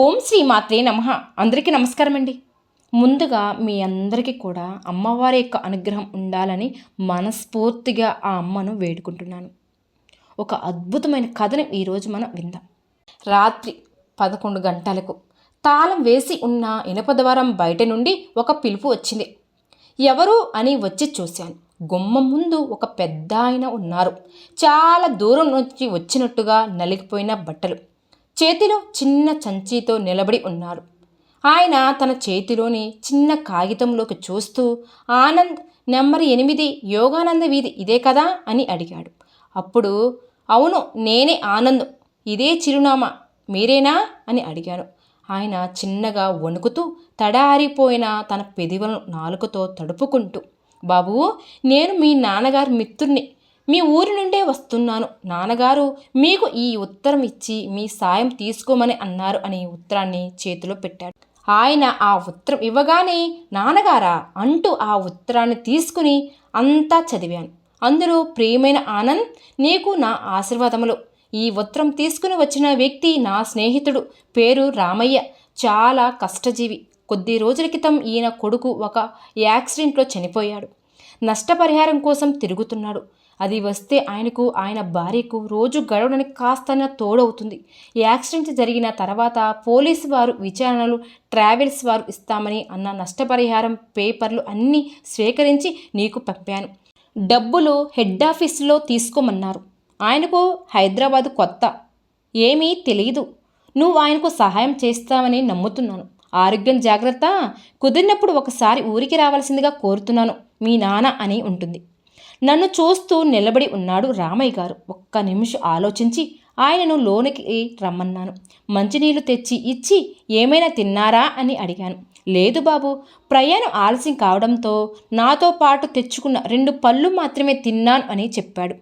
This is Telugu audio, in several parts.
ఓం శ్రీ మాత్రే నమ. అందరికీ నమస్కారం అండి ముందుగా మీ అందరికీ కూడా అమ్మవారి యొక్క అనుగ్రహం ఉండాలని మనస్ఫూర్తిగా ఆ అమ్మను వేడుకుంటున్నాను. ఒక అద్భుతమైన కథను ఈరోజు మనం విందాం. రాత్రి పదకొండు గంటలకు తాళం వేసి ఉన్న ఇనపద్వారం బయట నుండి ఒక పిలుపు వచ్చింది. ఎవరు అని వచ్చి చూశాను. గుమ్మం ముందు ఒక పెద్ద ఆయన ఉన్నారు. చాలా దూరం నుంచి వచ్చినట్టుగా నలిగిపోయిన బట్టలు. చేతిలో చిన్న సంచితో నిలబడి ఉన్నారు. ఆయన తన చేతిలోని చిన్న కాగితంలోకి చూస్తూ ఆనంద్ నెంబర్ ఎనిమిది యోగానంద వీధి ఇదే కదా? అని అడిగాడు. అప్పుడు అవును నేనే ఆనంద్ ఇదే చిరునామా మీరేనా? అని అడిగాను. ఆయన చిన్నగా వణుకుతూ తడారిపోయిన తన పెదివులను నాలుకతో తడుపుకుంటూ బాబు నేను మీ నాన్నగారి మిత్రుణ్ణి మీ ఊరి నుండే వస్తున్నాను. నాన్నగారు మీకు ఈ ఉత్తరం ఇచ్చి మీ సాయం తీసుకోమని అన్నారు అని ఉత్తరాన్ని చేతిలో పెట్టాడు. ఆయన ఆ ఉత్తరం ఇవ్వగానే నాన్నగారా అంటూ ఆ ఉత్తరాన్ని తీసుకుని అంతా చదివాను. అందులో ప్రియమైన ఆనంద్ నీకు నా ఆశీర్వాదములు. ఈ ఉత్తరం తీసుకుని వచ్చిన వ్యక్తి నా స్నేహితుడు పేరు రామయ్య. చాలా కష్టజీవి. కొద్ది రోజుల క్రితం ఈయన కొడుకు ఒక యాక్సిడెంట్లో చనిపోయాడు. నష్టపరిహారం కోసం తిరుగుతున్నాడు. అది వస్తే ఆయనకు ఆయన భార్యకు రోజు గడవడానికి కాస్తన తోడవుతుంది. యాక్సిడెంట్ జరిగిన తర్వాత పోలీసు వారు విచారణలు ట్రావెల్స్ వారు ఇస్తామని అన్న నష్టపరిహారం పేపర్లు అన్నీ స్వీకరించి నీకు పంపాను. డబ్బులు హెడ్ ఆఫీసులో తీసుకోమన్నారు. ఆయనకు హైదరాబాదు కొత్త. ఏమీ తెలియదు నువ్వు ఆయనకు సహాయం చేస్తావని నమ్ముతున్నాను. ఆరోగ్యం జాగ్రత్త. కుదిరినప్పుడు ఒకసారి ఊరికి రావాల్సిందిగా కోరుతున్నాను. మీ నాన్న అని ఉంటుంది. నన్ను చూస్తూ నిలబడి ఉన్నాడు రామయ్య గారు. ఒక్క నిమిషం ఆలోచించి ఆయనను లోనికి రమ్మన్నాను. మంచినీళ్ళు తెచ్చి ఇచ్చి ఏమైనా తిన్నారా అని అడిగాను. లేదు బాబు ప్రయాణం ఆలస్యం కావడంతో నాతో పాటు తెచ్చుకున్న రెండు పళ్ళు మాత్రమే తిన్నాను అని చెప్పాడు.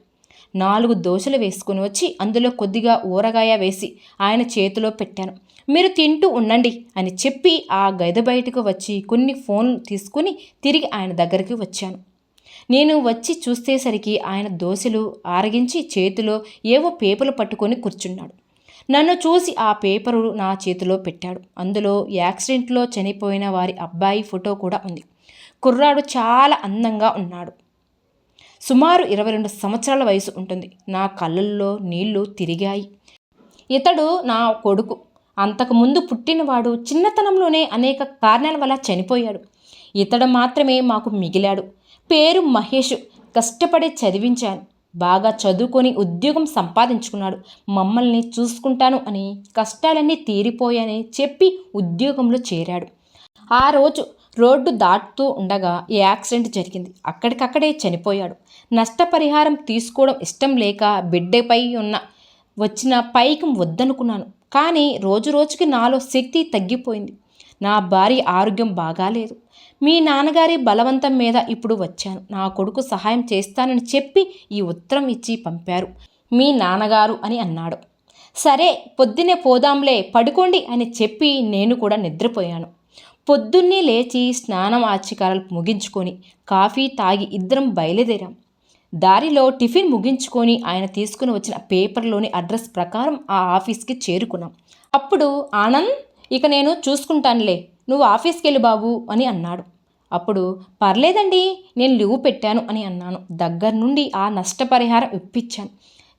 నాలుగు దోశలు వేసుకుని వచ్చి అందులో కొద్దిగా ఊరగాయ వేసి ఆయన చేతిలో పెట్టాను. మీరు తింటూ ఉండండి అని చెప్పి ఆ గది బయటకు వచ్చి కొన్ని ఫోన్లు తీసుకుని తిరిగి ఆయన దగ్గరికి వచ్చాను. నేను వచ్చి చూసేసరికి ఆయన దోశలు ఆరగించి చేతిలో ఏవో పేపర్లు పట్టుకొని కూర్చున్నాడు. నన్ను చూసి ఆ పేపరు నా చేతిలో పెట్టాడు. అందులో యాక్సిడెంట్లో చనిపోయిన వారి అబ్బాయి ఫోటో కూడా ఉంది. కుర్రాడు చాలా అందంగా ఉన్నాడు. సుమారు ఇరవై రెండు సంవత్సరాల వయసు ఉంటుంది. నా కళ్ళల్లో నీళ్ళు తిరిగాయి. ఇతడు నా కొడుకు. అంతకుముందు పుట్టినవాడు చిన్నతనంలోనే అనేక కారణాల వల్ల చనిపోయాడు. ఇతడు మాత్రమే మాకు మిగిలాడు. పేరు మహేష్. కష్టపడి చదివించాను. బాగా చదువుకొని ఉద్యోగం సంపాదించుకున్నాడు. మమ్మల్ని చూసుకుంటాను అని కష్టాలన్నీ తీరిపోయాయని చెప్పి ఉద్యోగంలో చేరాడు. ఆ రోజు రోడ్డు దాటుతూ ఉండగా ఈ యాక్సిడెంట్ జరిగింది. అక్కడికక్కడే చనిపోయాడు. నష్టపరిహారం తీసుకోవడం ఇష్టం లేక బిడ్డపై ఉన్న వచ్చిన పైకి వద్దనుకున్నాను. కానీ రోజు రోజుకి నాలో శక్తి తగ్గిపోయింది. నా భార్య ఆరోగ్యం బాగాలేదు. మీ నాన్నగారి బలవంతం మీద ఇప్పుడు వచ్చాను. నా కొడుకు సహాయం చేస్తానని చెప్పి ఈ ఉత్తరం ఇచ్చి పంపారు. మీ నాన్నగారు అని అన్నాడు. సరే పొద్దున్నే పోదాంలే పడుకోండి అని చెప్పి నేను కూడా నిద్రపోయాను. పొద్దున్నే లేచి స్నానం ఆచికారాలు ముగించుకొని కాఫీ తాగి ఇద్దరం బయలుదేరాం. దారిలో టిఫిన్ ముగించుకొని ఆయన తీసుకుని వచ్చిన పేపర్లోని అడ్రస్ ప్రకారం ఆ ఆఫీస్కి చేరుకున్నాం. అప్పుడు ఆనంద్ ఇక నేను చూసుకుంటానులే నువ్వు ఆఫీస్కి వెళ్ళి బాబు అని అన్నాడు. అప్పుడు పర్లేదండి నేను లీవ్ పెట్టాను అని అన్నాను. దగ్గర నుండి ఆ నష్టపరిహారం ఇప్పించాను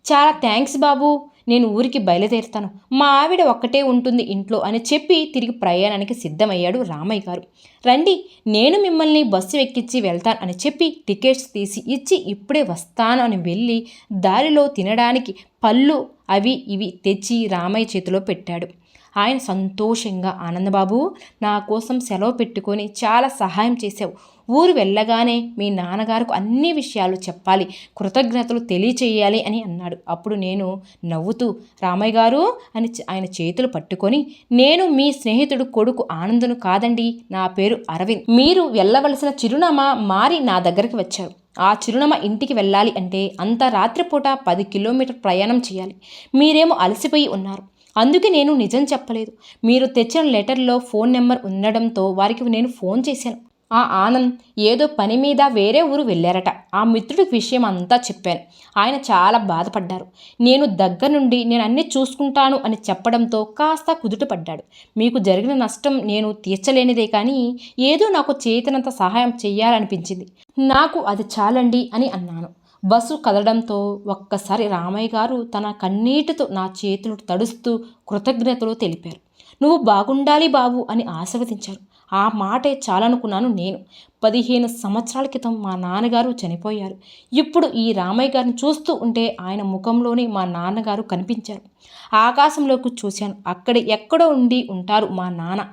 చాలా థ్యాంక్స్ బాబు నేను ఊరికి బయలుదేరుతాను. మా ఆవిడ ఒక్కటే ఉంటుంది ఇంట్లో అని చెప్పి తిరిగి ప్రయాణానికి సిద్ధమయ్యాడు రామయ్య గారు. రండి నేను మిమ్మల్ని బస్సు ఎక్కించి వెళ్తాను అని చెప్పి టికెట్స్ తీసి ఇచ్చి ఇప్పుడే వస్తాను అని వెళ్ళి దారిలో తినడానికి పళ్ళు అవి ఇవి తెచ్చి రామయ్య చేతిలో పెట్టాడు. ఆయన సంతోషంగా ఆనందబాబు నా కోసం సెలవు పెట్టుకొని చాలా సహాయం చేశావు. ఊరు వెళ్ళగానే మీ నాన్నగారికి అన్ని విషయాలు చెప్పాలి. కృతజ్ఞతలు తెలియచేయాలి అని అన్నాడు అప్పుడు నేను నవ్వుతూ రామయ్య గారు అని ఆయన చేతులు పట్టుకొని నేను మీ స్నేహితుడు కొడుకు ఆనందును కాదండి నా పేరు అరవింద్. మీరు వెళ్ళవలసిన చిరునామా మారి నా దగ్గరికి వచ్చారు. ఆ చిరునామా ఇంటికి వెళ్ళాలి అంటే అంత రాత్రిపూట పది కిలోమీటర్ ప్రయాణం చేయాలి. మీరేమో అలసిపోయి ఉన్నారు. అందుకే నేను నిజం చెప్పలేదు. మీరు తెచ్చిన లెటర్లో ఫోన్ నెంబర్ ఉండడంతో వారికి నేను ఫోన్ చేశాను. ఆ ఆనంద్ ఏదో పని మీద వేరే ఊరు వెళ్ళారట. ఆ మిత్రుడికి విషయం అంతా చెప్పాను. ఆయన చాలా బాధపడ్డారు. నేను దగ్గర నుండి నేను అన్నీ చూసుకుంటాను అని చెప్పడంతో కాస్త కుదుటపడ్డాడు. మీకు జరిగిన నష్టం నేను తీర్చలేనిదే కానీ ఏదో నాకు చేతనంత సహాయం చెయ్యాలనిపించింది. నాకు అది చాలండి అని అన్నాను. బస్సు కదలడంతో ఒక్కసారి రామయ్య గారు తన కన్నీటితో నా చేతులు తడుస్తూ కృతజ్ఞతలు తెలిపారు. నువ్వు బాగుండాలి బాబు అని ఆశీర్వదించారు. ఆ మాటే చాలనుకున్నాను నేను. పదిహేను సంవత్సరాల క్రితం మా నాన్నగారు చనిపోయారు. ఇప్పుడు ఈ రామయ్య గారిని చూస్తూ ఉంటే ఆయన ముఖంలోనే మా నాన్నగారు కనిపించారు. ఆకాశంలోకి చూశాను. అక్కడ ఎక్కడో ఉండి ఉంటారు మా నాన్న.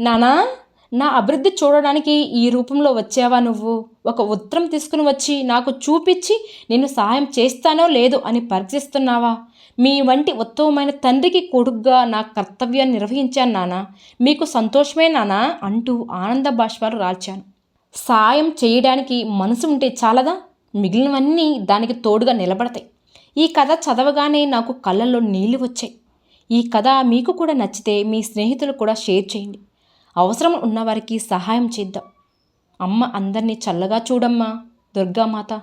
నానా నా అభివృద్ధి చూడడానికి ఈ రూపంలో వచ్చావా నువ్వు? ఒక ఉత్తరం తీసుకుని వచ్చి నాకు చూపించి నేను సహాయం చేస్తానో లేదో అని పరీక్షిస్తున్నావా మీ వంటి ఉత్తమమైన తండ్రికి కొడుగ్గా నా కర్తవ్యాన్ని నిర్వహించాను నానా. మీకు సంతోషమే నానా అంటూ ఆనంద భాష్వారు రాల్చాను. సాయం చేయడానికి మనసు ఉంటే చాలదా? మిగిలినవన్నీ దానికి తోడుగా నిలబడతాయి. ఈ కథ చదవగానే నాకు కళ్ళల్లో నీళ్ళు వచ్చాయి. ఈ కథ మీకు కూడా నచ్చితే మీ స్నేహితులు కూడా షేర్ చేయండి. అవసరం ఉన్నవారికి సహాయం చేద్దాం. అమ్మ అందరినీ చల్లగా చూడమ్మా. దుర్గామాత.